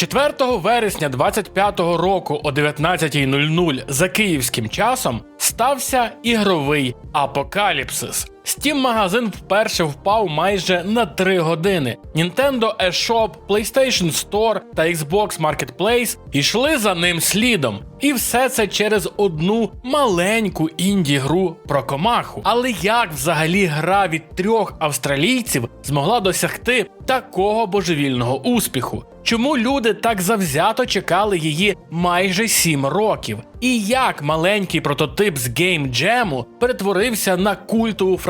4 вересня 25-го року о 19.00 за київським часом стався ігровий апокаліпсис. Steam магазин вперше впав майже на 3 години. Nintendo eShop, PlayStation Store та Xbox Marketplace йшли за ним слідом. І все це через одну маленьку інді-гру про комаху. Але як взагалі гра від трьох австралійців змогла досягти такого божевільного успіху? Чому люди так завзято чекали її майже 7 років? І як маленький прототип з Game Jam перетворився на культову франшизу,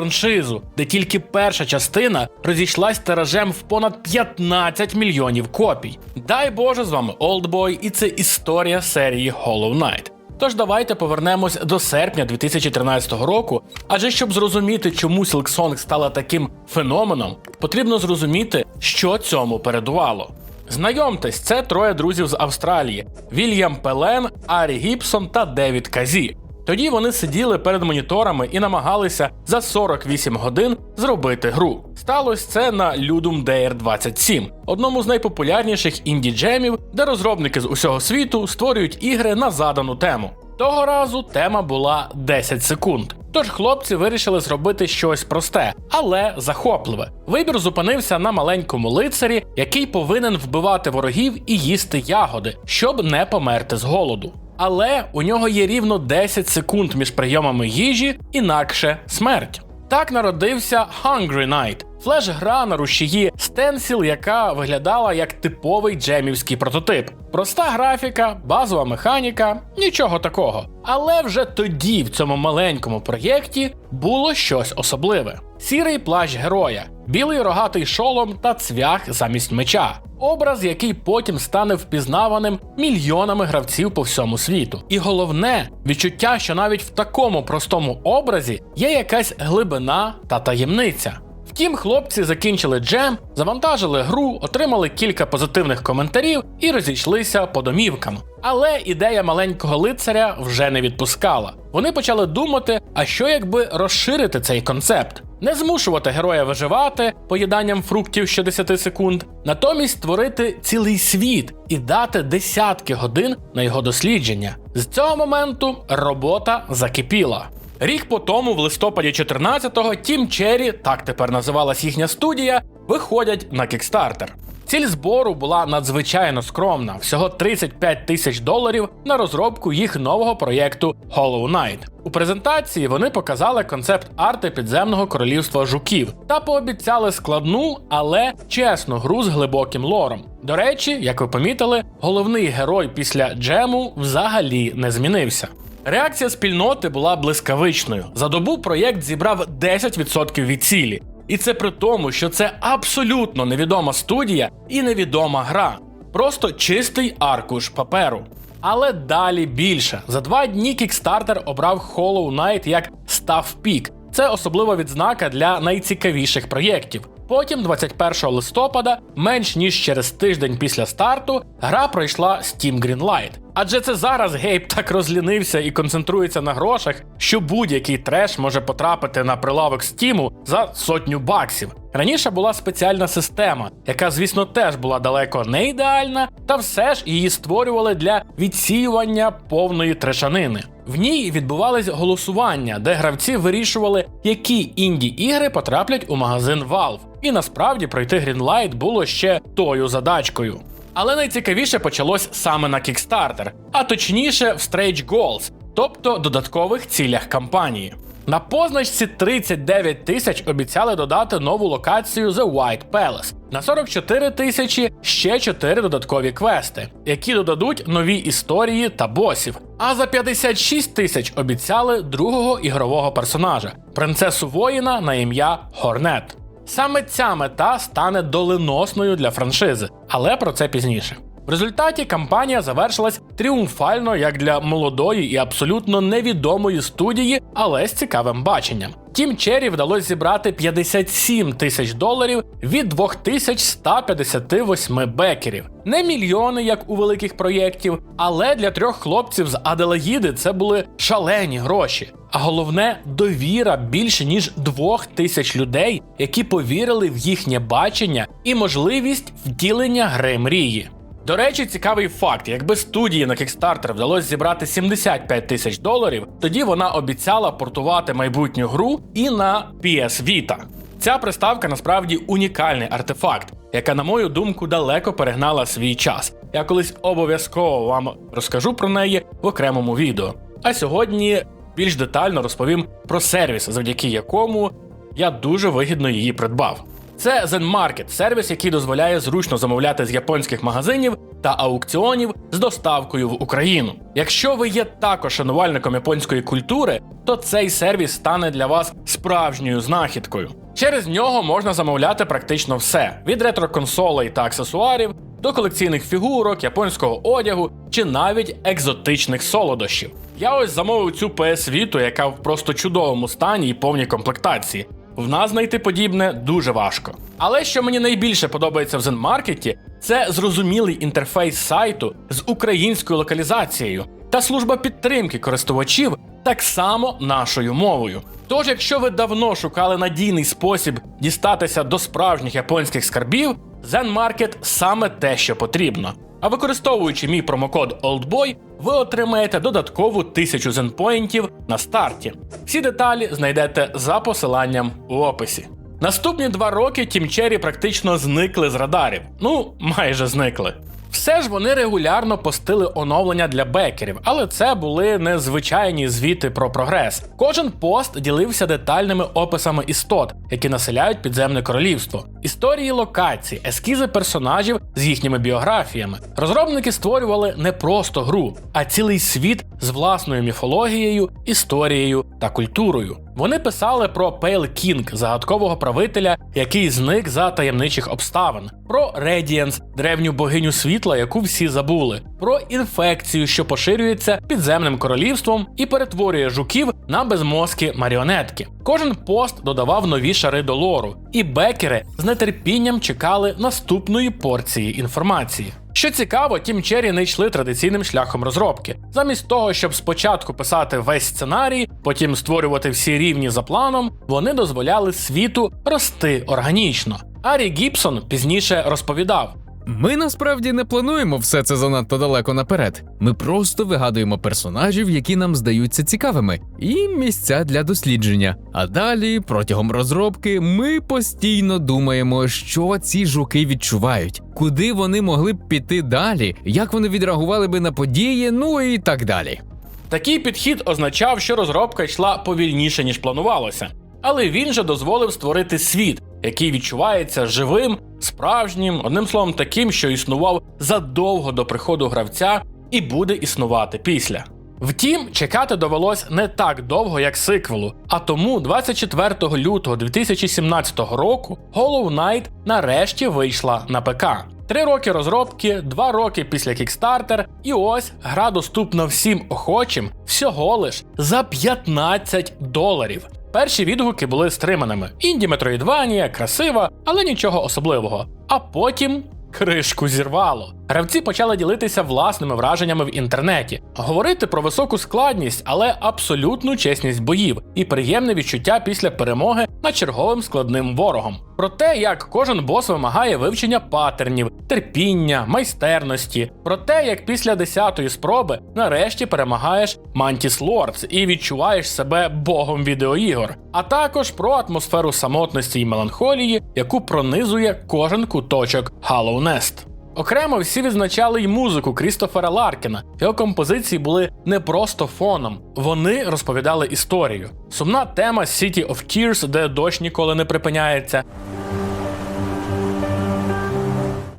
де тільки перша частина розійшлась тиражем в понад 15 мільйонів копій? Дай Боже з вами Oldboy, і це історія серії Hollow Knight. Тож давайте повернемось до серпня 2013 року. Адже щоб зрозуміти, чому Silksong стала таким феноменом, потрібно зрозуміти, що цьому передувало. Знайомтесь, це троє друзів з Австралії: Вільям Пелен, Арі Гібсон та Девід Казі. Тоді вони сиділи перед моніторами і намагалися за 48 годин зробити гру. Сталося це на Ludum Dare 27, одному з найпопулярніших інді-джемів, де розробники з усього світу створюють ігри на задану тему. Того разу тема була 10 секунд. Тож хлопці вирішили зробити щось просте, але захопливе. Вибір зупинився на маленькому лицарі, який повинен вбивати ворогів і їсти ягоди, щоб не померти з голоду. Але у нього є рівно 10 секунд між прийомами їжі, інакше смерть. Так народився Hungry Night, флеш-гра на рушії Stencil, яка виглядала як типовий джемівський прототип. Проста графіка, базова механіка, нічого такого. Але вже тоді, в цьому маленькому проєкті, було щось особливе: сірий плащ героя, білий рогатий шолом та цвях замість меча. Образ, який потім стане впізнаваним мільйонами гравців по всьому світу. І головне відчуття, що навіть в такому простому образі є якась глибина та таємниця. Втім, хлопці закінчили джем, завантажили гру, отримали кілька позитивних коментарів і розійшлися по домівкам. Але ідея маленького лицаря вже не відпускала. Вони почали думати, а що якби розширити цей концепт, не змушувати героя виживати поїданням фруктів що 10 секунд, натомість створити цілий світ і дати десятки годин на його дослідження. З цього моменту робота закипіла. Рік по тому, в листопаді 14-го, Team Cherry, так тепер називалась їхня студія, виходять на Kickstarter. Ціль збору була надзвичайно скромна всього 35 тисяч доларів на розробку їх нового проєкту Hollow Knight. У презентації вони показали концепт арти підземного королівства жуків та пообіцяли складну, але чесну гру з глибоким лором. До речі, як ви помітили, головний герой після джему взагалі не змінився. Реакція спільноти була блискавичною. За добу проєкт зібрав 10% від цілі. І це при тому, що це абсолютно невідома студія і невідома гра. Просто чистий аркуш паперу. Але далі більше. За два дні Kickstarter обрав Hollow Knight як став пік. Це особлива відзнака для найцікавіших проєктів. Потім, 21 листопада, менш ніж через тиждень після старту, гра пройшла Steam Greenlight. Адже це зараз Гейб так розлінився і концентрується на грошах, що будь-який треш може потрапити на прилавок Стіму за сотню баксів. Раніше була спеціальна система, яка, звісно, теж була далеко не ідеальна, та все ж її створювали для відсіювання повної трешанини. В ній відбувались голосування, де гравці вирішували, які інді ігри потраплять у магазин Valve. І насправді пройти Greenlight було ще тою задачкою. Але найцікавіше почалось саме на Kickstarter, а точніше в Stretch Goals, тобто додаткових цілях кампанії. На позначці 39 тисяч обіцяли додати нову локацію The White Palace. На 44 тисячі ще 4 додаткові квести, які додадуть нові історії та босів. А за 56 тисяч обіцяли другого ігрового персонажа принцесу воїна на ім'я Хорнет. Саме ця мета стане доленосною для франшизи, але про це пізніше. В результаті кампанія завершилась тріумфально як для молодої і абсолютно невідомої студії, але з цікавим баченням. Тім Черрі вдалося зібрати 57 тисяч доларів від 2158 бекерів. Не мільйони, як у великих проєктів, але для трьох хлопців з Аделаїди це були шалені гроші. А головне довіра більше ніж двох тисяч людей, які повірили в їхнє бачення і можливість втілення гри мрії. До речі, цікавий факт: якби студії на Kickstarter вдалося зібрати 75 тисяч доларів, тоді вона обіцяла портувати майбутню гру і на PS Vita. Ця приставка насправді унікальний артефакт, яка, на мою думку, далеко перегнала свій час. Я колись обов'язково вам розкажу про неї в окремому відео. А сьогодні більш детально розповім про сервіс, завдяки якому я дуже вигідно її придбав. Це Zen Market – сервіс, який дозволяє зручно замовляти з японських магазинів та аукціонів з доставкою в Україну. Якщо ви є також шанувальником японської культури, то цей сервіс стане для вас справжньою знахідкою. Через нього можна замовляти практично все: від ретро-консолей та аксесуарів до колекційних фігурок, японського одягу чи навіть екзотичних солодощів. Я ось замовив цю PS Vita, яка в просто чудовому стані і повній комплектації. В нас знайти подібне дуже важко. Але що мені найбільше подобається в Zenmarket, це зрозумілий інтерфейс сайту з українською локалізацією та служба підтримки користувачів так само нашою мовою. Тож, якщо ви давно шукали надійний спосіб дістатися до справжніх японських скарбів, Zenmarket саме те, що потрібно. А використовуючи мій промокод OLDBOY, ви отримаєте додаткову тисячу зенпоінтів на старті. Всі деталі знайдете за посиланням у описі. Наступні два роки Тімчері практично зникли з радарів. Ну, майже зникли. Все ж вони регулярно постили оновлення для бекерів, але це були незвичайні звіти про прогрес. Кожен пост ділився детальними описами істот, які населяють підземне королівство, історії локацій, ескізи персонажів з їхніми біографіями. Розробники створювали не просто гру, а цілий світ з власною міфологією, історією та культурою. Вони писали про Пейл Кінг, загадкового правителя, який зник за таємничих обставин, про Редієнс, древню богиню світла, яку всі забули, про інфекцію, що поширюється підземним королівством і перетворює жуків на безмозкі маріонетки. Кожен пост додавав нові шари до лору, і бекери з нетерпінням чекали наступної порції інформації. Що цікаво, Тім Черрі не йшли традиційним шляхом розробки. Замість того, щоб спочатку писати весь сценарій, потім створювати всі рівні за планом, вони дозволяли світу рости органічно. Арі Гібсон пізніше розповідав: Ми насправді не плануємо все це занадто далеко наперед. Ми просто вигадуємо персонажів, які нам здаються цікавими, і місця для дослідження. А далі, протягом розробки, ми постійно думаємо, що ці жуки відчувають, куди вони могли б піти далі, як вони відреагували би на події, ну і так далі. Такий підхід означав, що розробка йшла повільніше, ніж планувалося. Але він же дозволив створити світ, який відчувається живим, справжнім, одним словом, таким, що існував задовго до приходу гравця і буде існувати після. Втім, чекати довелось не так довго, як сиквелу, а тому 24 лютого 2017 року Hollow Knight нарешті вийшла на ПК. Три роки розробки, два роки після Kickstarter, і ось гра доступна всім охочим всього лиш за 15 доларів. Перші відгуки були стриманими. Інді Метроїдванія, красива, але нічого особливого. А потім кришку зірвало. Гравці почали ділитися власними враженнями в інтернеті, говорити про високу складність, але абсолютну чесність боїв і приємне відчуття після перемоги над черговим складним ворогом. Про те, як кожен бос вимагає вивчення патернів, терпіння, майстерності, про те, як після десятої спроби нарешті перемагаєш Mantis Lords і відчуваєш себе богом відеоігор, а також про атмосферу самотності і меланхолії, яку пронизує кожен куточок Hollow Nest. Окремо всі відзначали й музику Крістофера Ларкіна. Його композиції були не просто фоном, вони розповідали історію. Сумна тема City of Tears, де дощ ніколи не припиняється.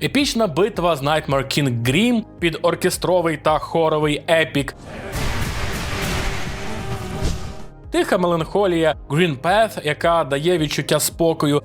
Епічна битва з Nightmare King Grim під оркестровий та хоровий епік. Тиха меланхолія Green Path, яка дає відчуття спокою.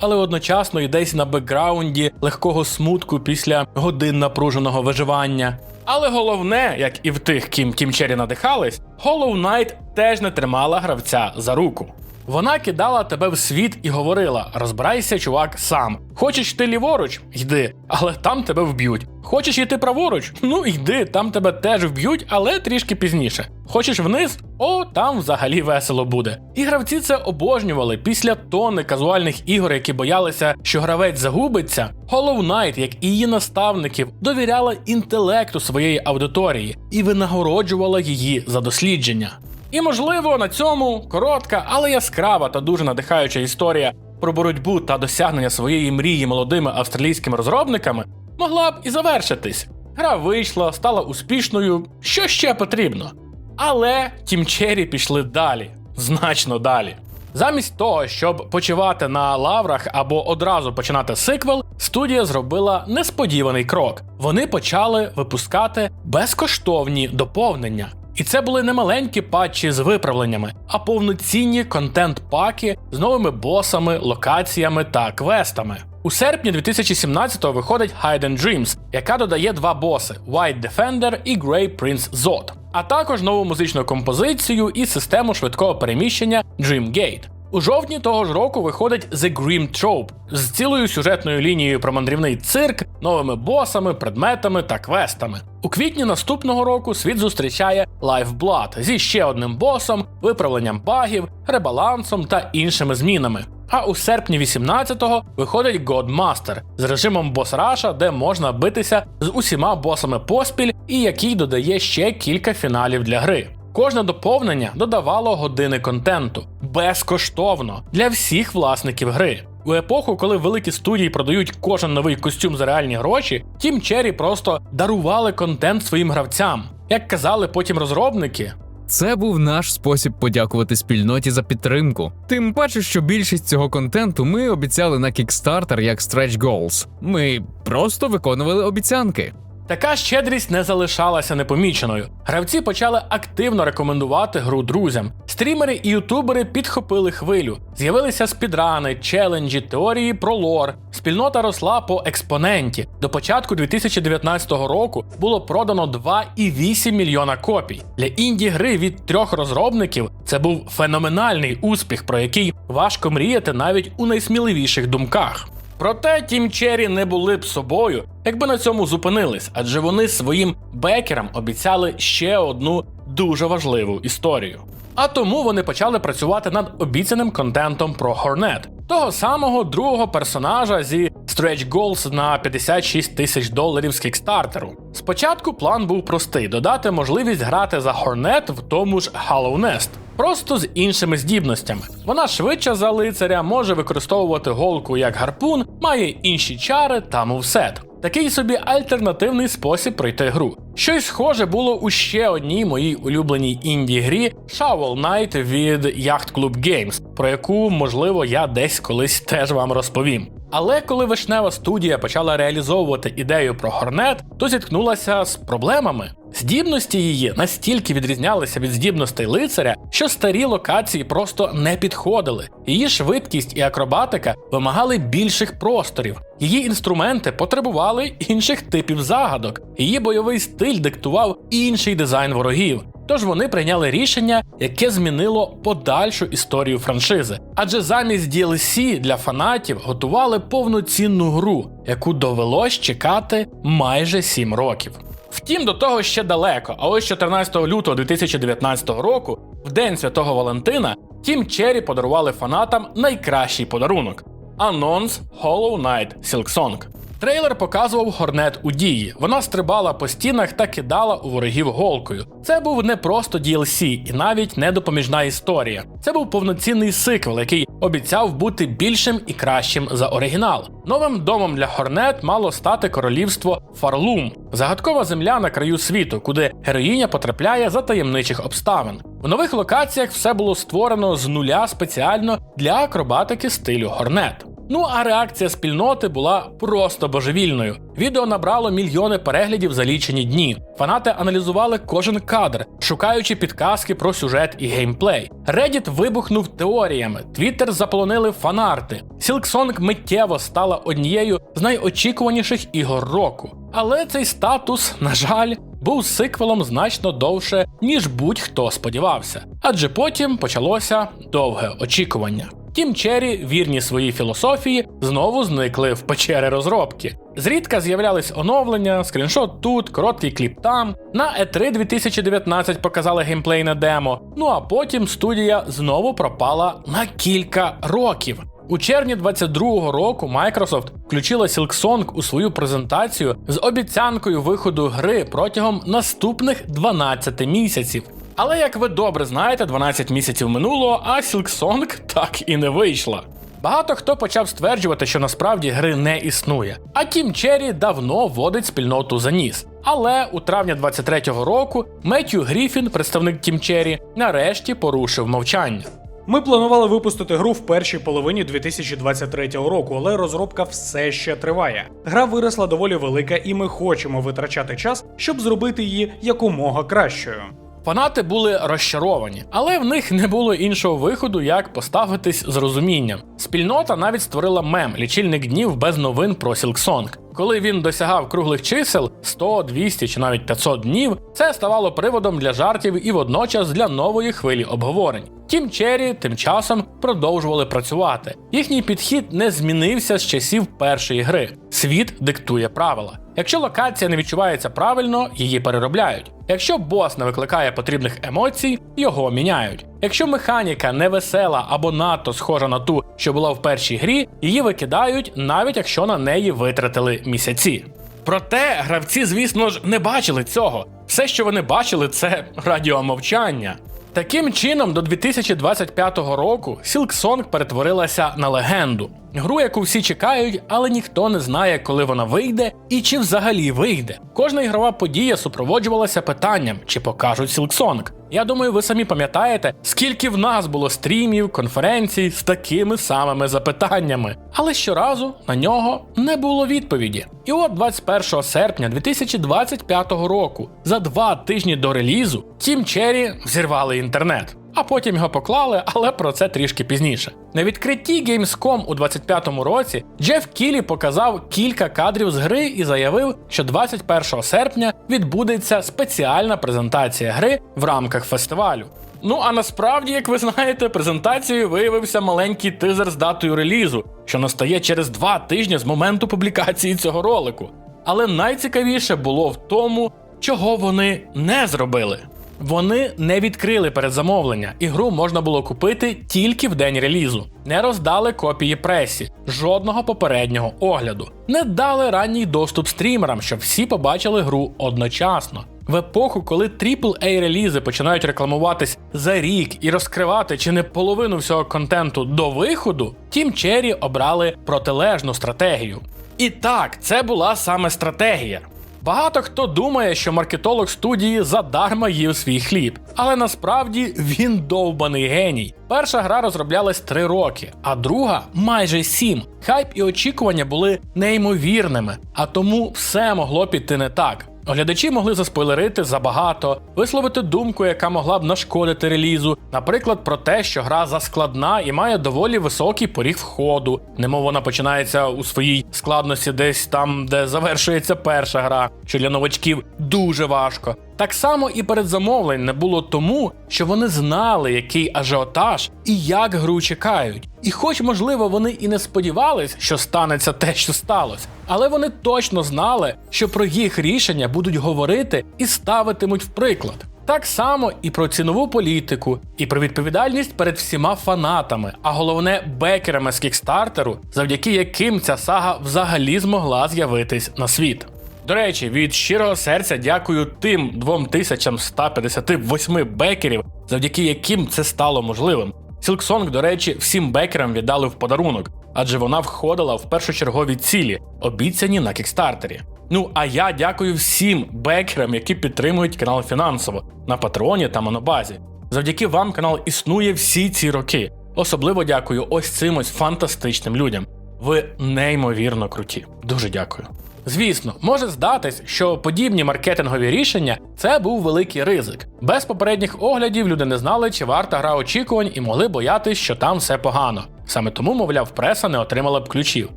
Але одночасно й десь на бекграунді легкого смутку після годин напруженого виживання. Але головне, як і в тих, ким Тім Черрі надихались, Hollow Knight теж не тримала гравця за руку. Вона кидала тебе в світ і говорила: розбирайся, чувак, сам. Хочеш йти ліворуч? Йди, але там тебе вб'ють. Хочеш йти праворуч? Ну йди, там тебе теж вб'ють, але трішки пізніше. Хочеш вниз? О, там взагалі весело буде. І гравці це обожнювали після тони казуальних ігор, які боялися, що гравець загубиться. Hollow Knight, як і її наставників, довіряла інтелекту своєї аудиторії і винагороджувала її за дослідження. І можливо на цьому коротка, але яскрава та дуже надихаюча історія про боротьбу та досягнення своєї мрії молодими австралійськими розробниками могла б і завершитись. Гра вийшла, стала успішною. Що ще потрібно? Але Cherry пішли далі, значно далі. Замість того, щоб почивати на лаврах або одразу починати сиквел, студія зробила несподіваний крок. Вони почали випускати безкоштовні доповнення. І це були не маленькі патчі з виправленнями, а повноцінні контент-паки з новими босами, локаціями та квестами. У серпні 2017-го виходить Hidden Dreams, яка додає два боси: White Defender і Grey Prince Zod, а також нову музичну композицію і систему швидкого переміщення Dreamgate. У жовтні того ж року виходить The Grim Trope з цілою сюжетною лінією про мандрівний цирк, новими босами, предметами та квестами. У квітні наступного року світ зустрічає Lifeblood зі ще одним босом, виправленням багів, ребалансом та іншими змінами. А у серпні 18-го виходить Godmaster з режимом бос-раша, де можна битися з усіма босами поспіль і який додає ще кілька фіналів для гри. Кожне доповнення додавало години контенту безкоштовно для всіх власників гри. У епоху, коли великі студії продають кожен новий костюм за реальні гроші, Team Cherry просто дарували контент своїм гравцям. Як казали потім розробники, Це був наш спосіб подякувати спільноті за підтримку. Тим паче, що більшість цього контенту ми обіцяли на Kickstarter як Stretch Goals. Ми просто виконували обіцянки. Така щедрість не залишалася непоміченою. Гравці почали активно рекомендувати гру друзям. Стрімери і ютубери підхопили хвилю. З'явилися спідрани, челенджі, теорії про лор. Спільнота росла по експоненті. До початку 2019 року було продано 2,8 мільйона копій. Для інді гри від трьох розробників це був феноменальний успіх, про який важко мріяти навіть у найсміливіших думках. Проте Тім Черрі не були б собою, якби на цьому зупинились, адже вони своїм бекерам обіцяли ще одну дуже важливу історію. А тому вони почали працювати над обіцяним контентом про Хорнет, того самого другого персонажа зі Stretch Goals на 56 тисяч доларів з кікстартеру. Спочатку план був простий: додати можливість грати за Хорнет в тому ж Hollow Nest, просто з іншими здібностями. Вона швидше за лицаря, може використовувати голку як гарпун, має інші чари та мувсет. Такий собі альтернативний спосіб пройти гру. Щось схоже було у ще одній моїй улюбленій інді грі Shovel Knight від Yacht Club Games, про яку, можливо, я десь колись теж вам розповім. Але коли вишнева студія почала реалізовувати ідею про Хорнет, то зіткнулася з проблемами. Здібності її настільки відрізнялися від здібностей лицаря, що старі локації просто не підходили. Її швидкість і акробатика вимагали більших просторів. Її інструменти потребували інших типів загадок. Її бойовий стиль диктував інший дизайн ворогів. Тож вони прийняли рішення, яке змінило подальшу історію франшизи. Адже замість DLC для фанатів готували повноцінну гру, яку довелось чекати майже 7 років. Втім, до того ще далеко. А ось 14 лютого 2019 року, в день святого Валентина, Тім Черрі подарували фанатам найкращий подарунок анонс Hollow Knight Silksong. Трейлер показував Хорнет у дії. Вона стрибала по стінах та кидала у ворогів голкою. Це був не просто DLC і навіть не допоміжна історія. Це був повноцінний сиквел, який обіцяв бути більшим і кращим за оригінал. Новим домом для Хорнет мало стати королівство Фарлум, загадкова земля на краю світу, куди героїня потрапляє за таємничих обставин. В нових локаціях все було створено з нуля спеціально для акробатики стилю Хорнет. Ну а реакція спільноти була просто божевільною. Відео набрало мільйони переглядів за лічені дні. Фанати аналізували кожен кадр, шукаючи підказки про сюжет і геймплей. Reddit вибухнув теоріями, Twitter заполонили фанарти. Silksong миттєво стала однією з найочікуваніших ігор року. Але цей статус, на жаль, був сиквелом значно довше, ніж будь-хто сподівався, адже потім почалося довге очікування. Тім Черрі, вірні своїй філософії, знову зникли в печери розробки. Зрідка з'являлись оновлення, скріншот тут, короткий кліп там. На E E3 2019 показали геймплейне демо. Ну а потім студія знову пропала на кілька років. У червні 22-го року Microsoft включила Silksong у свою презентацію з обіцянкою виходу гри протягом наступних 12 місяців. Але як ви добре знаєте, 12 місяців минуло, а Silksong так і не вийшла. Багато хто почав стверджувати, що насправді гри не існує. А Тім Черрі давно водить спільноту за ніс. Але у травні 23-го року Меттью Гріфін, представник Тім Черрі, нарешті порушив мовчання. Ми планували випустити гру в першій половині 2023 року, але розробка все ще триває. Гра виросла доволі велика, і ми хочемо витрачати час, щоб зробити її якомога кращою. Фанати були розчаровані, але в них не було іншого виходу, як поставитись з розумінням. Спільнота навіть створила мем лічильник днів без новин про Silksong. Коли він досягав круглих чисел 100, 200 чи навіть 500 днів, це ставало приводом для жартів і водночас для нової хвилі обговорень. Тім Черрі тим часом продовжували працювати. Їхній підхід не змінився з часів першої гри. Світ диктує правила. Якщо локація не відчувається правильно, її переробляють. Якщо бос не викликає потрібних емоцій, його міняють. Якщо механіка не весела або надто схожа на ту, що була в першій грі, її викидають, навіть якщо на неї витратили місяці. Проте гравці, звісно ж, не бачили цього. Все, що вони бачили, це радіомовчання. Таким чином, до 2025 року Silksong перетворилася на легенду. Гру, яку всі чекають, але ніхто не знає, коли вона вийде і чи взагалі вийде. Кожна ігрова подія супроводжувалася питанням, чи покажуть Silksong. Я думаю, ви самі пам'ятаєте, скільки в нас було стрімів, конференцій з такими самими запитаннями, але щоразу на нього не було відповіді. І от 21 серпня 2025 року, за два тижні до релізу, Тім Черрі взірвали інтернет. А потім його поклали, але про це трішки пізніше. На відкритті Gamescom у 25-му році Джеф Кілі показав кілька кадрів з гри і заявив, що 21 серпня відбудеться спеціальна презентація гри в рамках фестивалю. Ну а насправді, як ви знаєте, презентацією виявився маленький тизер з датою релізу, що настає через два тижні з моменту публікації цього ролику. Але найцікавіше було в тому, чого вони не зробили. Вони не відкрили передзамовлення, і гру можна було купити тільки в день релізу. Не роздали копії пресі, жодного попереднього огляду, не дали ранній доступ стрімерам, щоб всі побачили гру одночасно. В епоху, коли aaa релізи починають рекламуватись за рік і розкривати чи не половину всього контенту до виходу, Тім Черрі обрали протилежну стратегію. І так, це була саме стратегія. Багато хто думає, що маркетолог студії задарма їв свій хліб, але насправді він довбаний геній. Перша гра розроблялась 3 роки, а друга майже 7. Хайп і очікування були неймовірними, а тому все могло піти не так. Глядачі могли заспойлерити забагато, висловити думку, яка могла б нашкодити релізу, наприклад, про те, що гра заскладна і має доволі високий поріг входу, немов вона починається у своїй складності десь там, де завершується перша гра, що для новачків дуже важко. Так само і передзамовлень не було тому, що вони знали, який ажіотаж і як гру чекають. І хоч, можливо, вони і не сподівались, що станеться те, що сталося, але вони точно знали, що про їх рішення будуть говорити і ставитимуть в приклад. Так само і про цінову політику, і про відповідальність перед всіма фанатами, а головне бекерами з кікстартеру, завдяки яким ця сага взагалі змогла з'явитись на світ. До речі, від щирого серця дякую тим 2158 бекерів, завдяки яким це стало можливим. Silksong, до речі, всім бекерам віддали в подарунок, адже вона входила в першочергові цілі, обіцяні на кікстартері. Ну а я дякую всім бекерам, які підтримують канал фінансово на Патреоні та Монобазі. Завдяки вам канал існує всі ці роки. Особливо дякую ось цим ось фантастичним людям. Ви неймовірно круті. Дуже дякую. Звісно, може здатись, що подібні маркетингові рішення це був великий ризик. Без попередніх оглядів люди не знали, чи варта гра очікувань і могли боятись, що там все погано. Саме тому, мовляв, преса не отримала б ключів.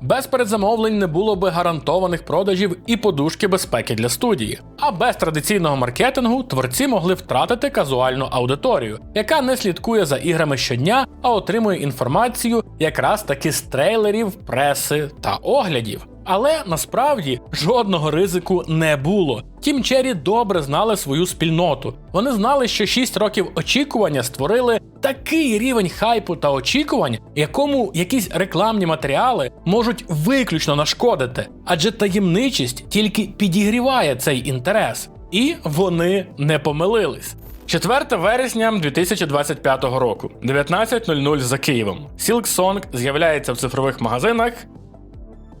Без передзамовлень не було би гарантованих продажів і подушки безпеки для студії. А без традиційного маркетингу творці могли втратити казуальну аудиторію, яка не слідкує за іграми щодня, а отримує інформацію якраз таки з трейлерів, преси та оглядів. Але насправді жодного ризику не було. Тім Черрі добре знали свою спільноту. Вони знали, що 6 років очікування створили такий рівень хайпу та очікувань, якому якісь рекламні матеріали можуть виключно нашкодити, адже таємничість тільки підігріває цей інтерес. І вони не помилились. 4 вересня 2025 року, 19.00 за Києвом. Silk з'являється в цифрових магазинах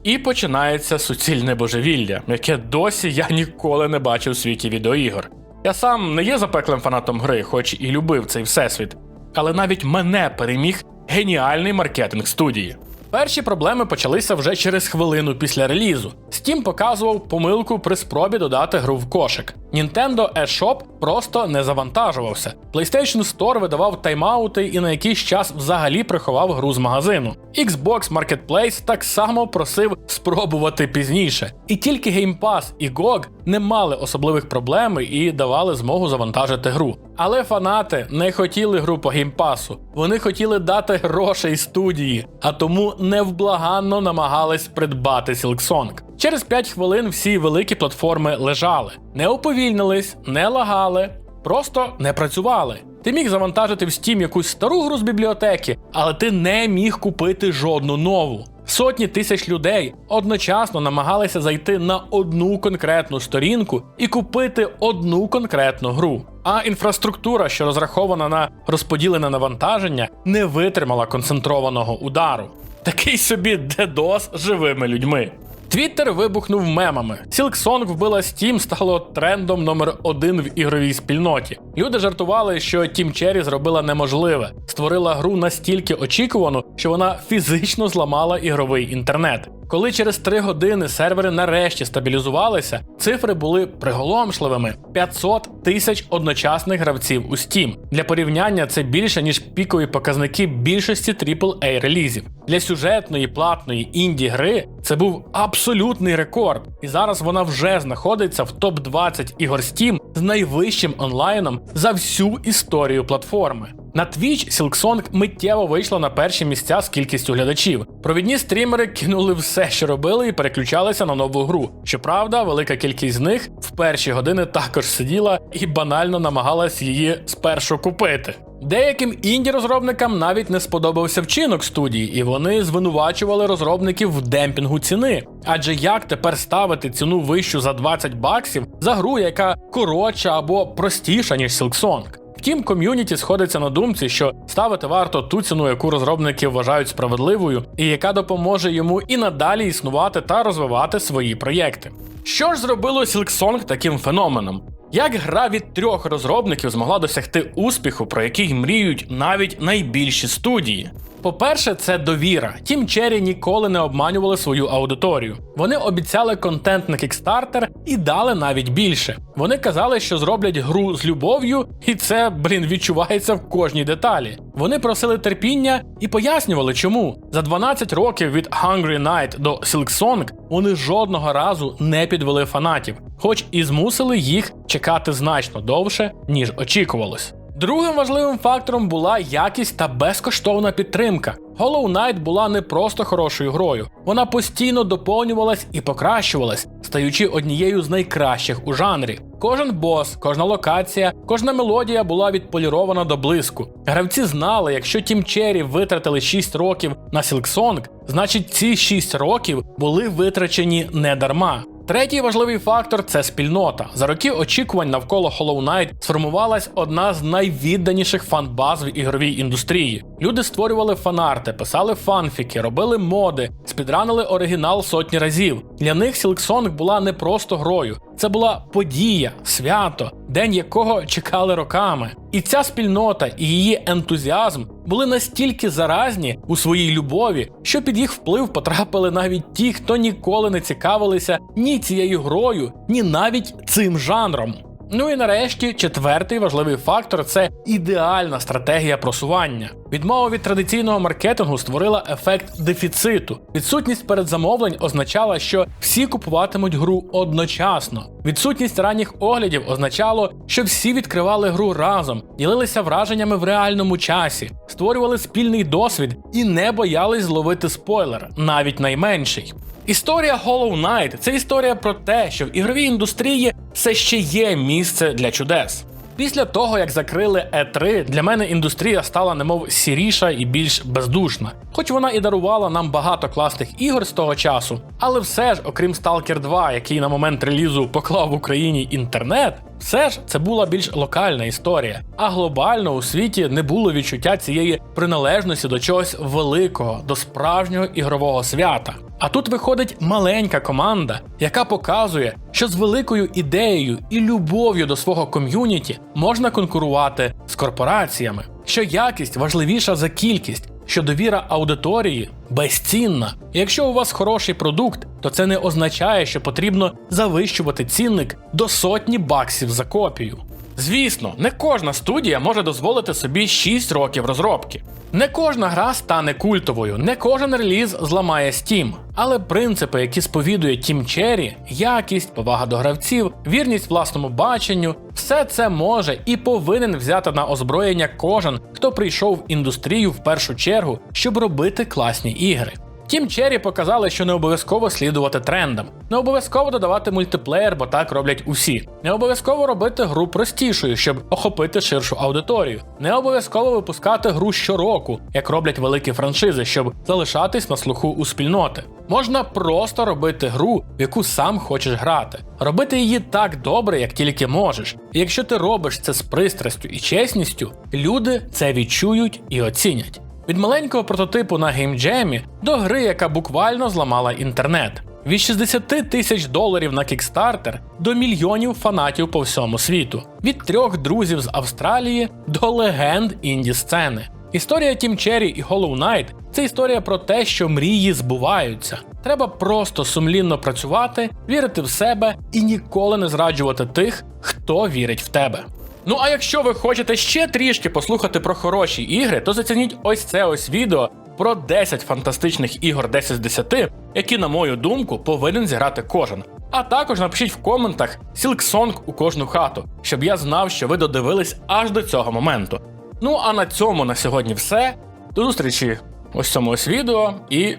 і починається суцільне божевілля, яке досі я ніколи не бачив у світі відеоігор. Я сам не є запеклим фанатом гри, хоч і любив цей всесвіт, але навіть мене переміг геніальний маркетинг студії. Перші проблеми почалися вже через хвилину після релізу. Steam показував помилку при спробі додати гру в кошик. Nintendo eShop просто не завантажувався. PlayStation Store видавав тайм-аути і на якийсь час взагалі приховав гру з магазину. Xbox Marketplace так само просив спробувати пізніше. І тільки Game Pass і GOG не мали особливих проблем і давали змогу завантажити гру. Але фанати не хотіли гру по геймпасу. Вони хотіли дати грошей студії, а тому невблаганно намагались придбати Silksong. Через 5 хвилин всі великі платформи лежали, не уповільнились, не лагали, просто не працювали. Ти міг завантажити в Steam якусь стару гру з бібліотеки, але ти не міг купити жодну нову. Сотні тисяч людей одночасно намагалися зайти на одну конкретну сторінку і купити одну конкретну гру. А інфраструктура, що розрахована на розподілене навантаження, не витримала концентрованого удару. Такий собі дедос живими людьми. Твіттер вибухнув мемами. Silksong вбила Steam стало трендом номер один в ігровій спільноті. Люди жартували, що Team Cherry зробила неможливе, створила гру настільки очікувану, що вона фізично зламала ігровий інтернет. Коли через 3 години сервери нарешті стабілізувалися, цифри були приголомшливими: 500 тисяч одночасних гравців у Steam. Для порівняння це більше ніж пікові показники більшості AAA релізів. Для сюжетної платної інді гри це був абсолютний рекорд, і зараз вона вже знаходиться в топ 20 ігор Steam з найвищим онлайном за всю історію платформи. На Twitch Silksong миттєво вийшла на перші місця з кількістю глядачів. Провідні стрімери кинули все, що робили, і переключалися на нову гру. Щоправда, велика кількість з них в перші години також сиділа і банально намагалась її спершу купити. Деяким інді-розробникам навіть не сподобався вчинок студії, і вони звинувачували розробників в демпінгу ціни. Адже як тепер ставити ціну вищу за 20 баксів за гру, яка коротша або простіша, ніж Silksong? Втім, ком'юніті сходиться на думці, що ставити варто ту ціну, яку розробники вважають справедливою, і яка допоможе йому і надалі існувати та розвивати свої проєкти. Що ж зробило Silksong таким феноменом? Як гра від трьох розробників змогла досягти успіху, про який мріють навіть найбільші студії? По-перше, це довіра. Тім Черрі ніколи не обманювали свою аудиторію. Вони обіцяли контент на Kickstarter і дали навіть більше. Вони казали, що зроблять гру з любов'ю, і це, блін, відчувається в кожній деталі. Вони просили терпіння і пояснювали, чому. За 12 років від Hungry Night до Silksong вони жодного разу не підвели фанатів, хоч і змусили їх чекати значно довше, ніж очікувалось. Другим важливим фактором була якість та безкоштовна підтримка. Hollow Knight була не просто хорошою грою, вона постійно доповнювалась і покращувалась, стаючи однією з найкращих у жанрі. Кожен бос, кожна локація, кожна мелодія була відполірована до блиску. Гравці знали, якщо Team Cherry витратили 6 років на Silksong, значить ці 6 років були витрачені не дарма. Третій важливий фактор це спільнота. За роки очікувань навколо Hollow Knight сформувалась одна з найвідданіших фан-баз в ігровій індустрії. Люди створювали фанарти, писали фанфіки, робили моди, спідранили оригінал сотні разів. Для них Silksong була не просто грою, це була подія, свято, день якого чекали роками. І ця спільнота і її ентузіазм були настільки заразні у своїй любові, що під їх вплив потрапили навіть ті, хто ніколи не цікавилися ні цією грою, ні навіть цим жанром. Ну і нарешті четвертий важливий фактор це ідеальна стратегія просування. Відмова від традиційного маркетингу створила ефект дефіциту. Відсутність передзамовлень означала, що всі купуватимуть гру одночасно. Відсутність ранніх оглядів означало, що всі відкривали гру разом, ділилися враженнями в реальному часі, створювали спільний досвід і не боялись зловити спойлер, навіть найменший. Історія Hollow Knight – це історія про те, що в ігровій індустрії все ще є місце для чудес. Після того, як закрили E3, для мене індустрія стала немов сіріша і більш бездушна. Хоч вона і дарувала нам багато класних ігор з того часу, але все ж, окрім Stalker 2, який на момент релізу поклав в Україні інтернет, все ж це була більш локальна історія. А глобально у світі не було відчуття цієї приналежності до чогось великого, до справжнього ігрового свята. А тут виходить маленька команда, яка показує, що з великою ідеєю і любов'ю до свого ком'юніті можна конкурувати з корпораціями, що якість важливіша за кількість, що довіра аудиторії безцінна. І якщо у вас хороший продукт, то це не означає, що потрібно завищувати цінник до сотні баксів за копію. Звісно, не кожна студія може дозволити собі 6 років розробки. Не кожна гра стане культовою, не кожен реліз зламає Steam. Але принципи, які сповідує Team Cherry, якість, повага до гравців, вірність власному баченню, все це може і повинен взяти на озброєння кожен, хто прийшов в індустрію в першу чергу, щоб робити класні ігри. Team Cherry показали, що не обов'язково слідувати трендам, не обов'язково додавати мультиплеєр, бо так роблять усі. Не обов'язково робити гру простішою, щоб охопити ширшу аудиторію. Не обов'язково випускати гру щороку, як роблять великі франшизи, щоб залишатись на слуху у спільноти. Можна просто робити гру, в яку сам хочеш грати, робити її так добре, як тільки можеш. І якщо ти робиш це з пристрастю і чесністю, люди це відчують і оцінять. Від маленького прототипу на геймджемі до гри, яка буквально зламала інтернет. Від 60 тисяч доларів на Kickstarter до мільйонів фанатів по всьому світу. Від трьох друзів з Австралії до легенд інді сцени. Історія Team Cherry і Hollow Knight – це історія про те, що мрії збуваються. Треба просто сумлінно працювати, вірити в себе і ніколи не зраджувати тих, хто вірить в тебе. Ну а якщо ви хочете ще трішки послухати про хороші ігри, то зацініть ось це ось відео про 10 фантастичних ігор 10 з 10, які, на мою думку, повинен зіграти кожен. А також напишіть в коментах Silksong у кожну хату, щоб я знав, що ви додивились аж до цього моменту. Ну а на цьому на сьогодні все. До зустрічі ось цьому ось відео і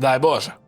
дай Боже!